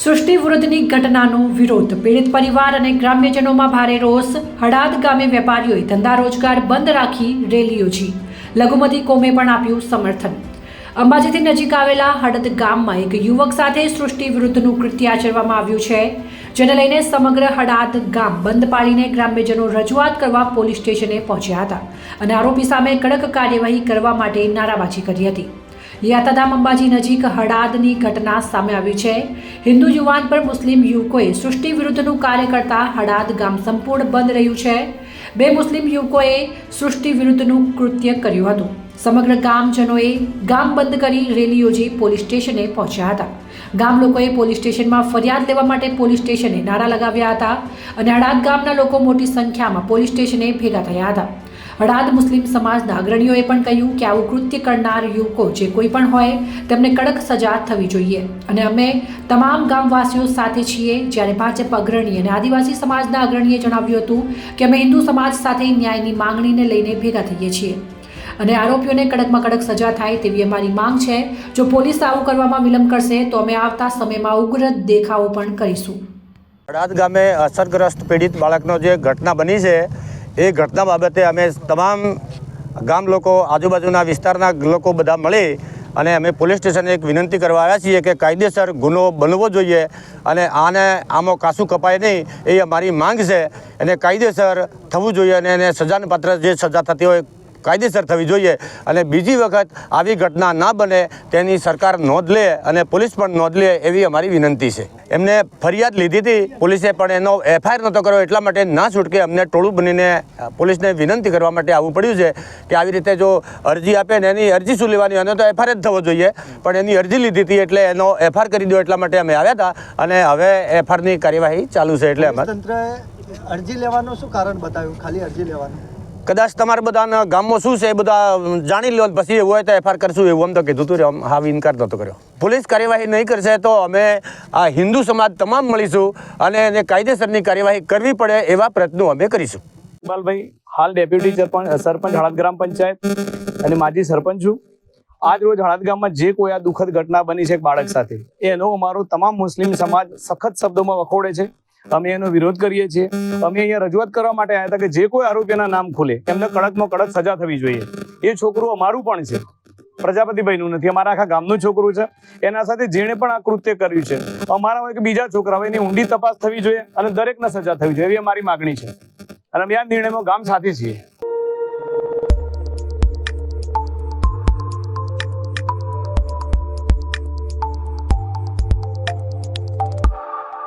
સૃષ્ટિ વિરુદ્ધની ઘટનાનો વિરોધ. પીડિત પરિવાર અને ગ્રામ્યજનોમાં ભારે રોષ. હડાદ ગામે વેપારીઓએ ધંધા રોજગાર બંધ રાખી રેલી યોજી. લઘુમતી કોમે પણ આપ્યું સમર્થન. અંબાજીથી નજીક આવેલા હડદ ગામમાં એક યુવક સાથે સૃષ્ટિ વિરુદ્ધનું કૃત્ય આચરવામાં આવ્યું છે, જેને લઈને સમગ્ર હડાદ ગામ બંધ પાળીને ગ્રામ્યજનો રજૂઆત કરવા પોલીસ સ્ટેશને પહોંચ્યા હતા અને આરોપી સામે કડક કાર્યવાહી કરવા માટે નારાબાજી કરી હતી. યાતાધામ અંબાજી નજીક હડાદની ઘટના સામે આવી છે. હિન્દુ યુવાન પર મુસ્લિમ યુવકોએ સૃષ્ટિ વિરુદ્ધનું કાર્ય કરતા હડાદ ગામ સંપૂર્ણ બંધ રહ્યું છે. બે મુસ્લિમ યુવકોએ સૃષ્ટિ વિરુદ્ધનું કૃત્ય કર્યું હતું. સમગ્ર ગામજનોએ ગામ બંધ કરી રેલી યોજી પોલીસ સ્ટેશને પહોંચ્યા હતા. ગામ લોકોએ પોલીસ સ્ટેશનમાં ફરિયાદ લેવા માટે પોલીસ સ્ટેશને નારા લગાવ્યા હતા અને હડાદ ગામના લોકો મોટી સંખ્યામાં પોલીસ સ્ટેશને ભેગા થયા હતા. હડાદ મુસ્લિમ સમાજના અગ્રણીઓએ પણ કહ્યું કે આવું કૃત્ય કરનાર યુવકો જે કોઈ પણ હોય, તેમને કડક સજા થવી જોઈએ. અને અમે તમામ ગામવાસીઓ સાથે છીએ, જ્યારે ભાજપ અગ્રણી અને આદિવાસી સમાજના અગ્રણીએ જણાવ્યું હતું કે અમે હિન્દુ સમાજ સાથે ન્યાયની માંગણીને લઈને ભેગા થઈએ છીએ. અને આરોપીઓને કડકમાં કડક સજા થાય તેવી અમારી માંગ છે. જો પોલીસ આવું કરવામાં વિલંબ કરશે, તો અમે આવતા સમયમાં ઉગ્ર દેખાવો પણ કરીશું. અડાદ ગામે અસરગ્રસ્ત પીડિત બાળકનો જે ઘટના બની છે એ ઘટના બાબતે અમે તમામ ગામ લોકો, આજુબાજુના વિસ્તારના લોકો બધા મળી અને અમે પોલીસ સ્ટેશને એક વિનંતી કરવા આવ્યા છીએ કે કાયદેસર ગુનો બનવો જોઈએ અને આને આમાં કાસું કપાય નહીં એ અમારી માંગ છે. અને કાયદેસર થવું જોઈએ અને એને સજાને પાત્ર જે સજા થતી હોય કાયદેસર થવી જોઈએ અને બીજી વખત આવી ઘટના ના બને તેની સરકાર નોંધ લે અને પોલીસ પણ નોંધ લે એવી અમારી વિનંતી છે. એમને ફરિયાદ લીધી હતી પોલીસે, પણ એનો એફઆઈઆર નહોતો કર્યો, એટલા માટે ના છૂટકે અમને ટોળું બનીને પોલીસને વિનંતી કરવા માટે આવવું પડ્યું છે કે આવી રીતે જો અરજી આપે ને એની અરજી શું લેવાની, અને તો એફઆઈઆર જ થવો જોઈએ. પણ એની અરજી લીધી હતી એટલે એનો એફઆઈઆર કરી દો એટલા માટે અમે આવ્યા હતા અને હવે એફઆઈઆરની કાર્યવાહી ચાલુ છે એટલે અમારે તંત્રએ અરજી લેવાનું શું કારણ બતાવ્યું? ખાલી અરજી લેવાનું? કદાચ તમારા બધાના ગામમાં શું છે એ બધા જાણી લો પછી એવું હોય તો એફઆઈઆર કરશું એવું આમ તો કીધું રે, આમ હા ઇનકાર નહોતો કર્યો. પોલીસ કાર્યવાહી નહીં કરશે તો અમે આ હિન્દુ સમાજ તમામ મળીશું અને એને કાયદેસરની કાર્યવાહી કરવી પડે એવા પ્રયત્નો અમે કરીશું. ઇકબાલભાઈ હાલ ડેપ્યુટી સરપંચ સરપંચ હળાદ ગ્રામ પંચાયત અને માજી સરપંચ છું. આજ રોજ હળદ ગામમાં જે કોઈ આ દુઃખદ ઘટના બની છે એક બાળક સાથે એનો અમારો તમામ મુસ્લિમ સમાજ સખત શબ્દોમાં વખોડે છે. અમે એનો વિરોધ કરીએ છીએ. અમે અહીંયા રજૂઆત કરવા માટે આવ્યા હતા કે જે કોઈ આરોપીના નામ ખુલે, એમને કડકમાં કડક સજા થવી જોઈએ. એ છોકરું અમારું પણ છે. પ્રજાપતિભાઈનું નથી, અમારા આખા ગામનું છોકરું છે. એના સાથે જેણે પણ આ કૃત્ય કર્યું છે. અમારા હોય કે બીજા છોકરા હોય, એની ઊંડી તપાસ થવી જોઈએ અને દરેકને સજા થવી જોઈએ, એવી અમારી માગણી છે. અને અમે આ નિર્ણયમાં ગામ સાથે છીએ.